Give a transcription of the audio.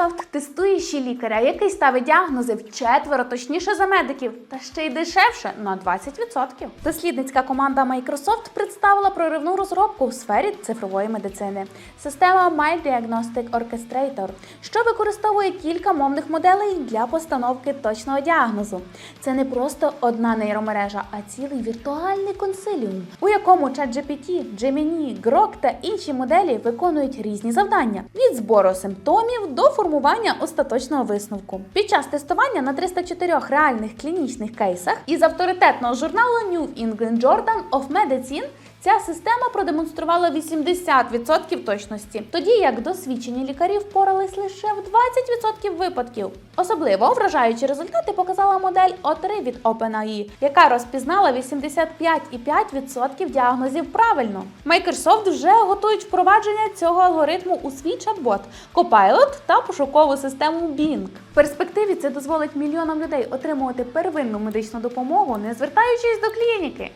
Microsoft тестує лікаря, який ставить діагнози в четверо точніше за медиків, та ще й дешевше на 20%. Дослідницька команда Microsoft представила проривну розробку в сфері цифрової медицини. Система My Diagnostic Orchestrator, що використовує кілька мовних моделей для постановки точного діагнозу. Це не просто одна нейромережа, а цілий віртуальний консиліум, у якому ChatGPT, Gemini, Grok та інші моделі виконують різні завдання від збору симптомів до формування остаточного висновку. Під час тестування на 304 реальних клінічних кейсах із авторитетного журналу New England Journal of Medicine Ця система продемонструвала 80% точності, тоді як досвідчені лікарі впорались лише в 20% випадків. Особливо вражаючі результати показала модель O3 від OpenAI, яка розпізнала 85,5% діагнозів правильно. Microsoft вже готують впровадження цього алгоритму у свій чат-бот Copilot та пошукову систему Bing. В перспективі це дозволить мільйонам людей отримувати первинну медичну допомогу, не звертаючись до клініки.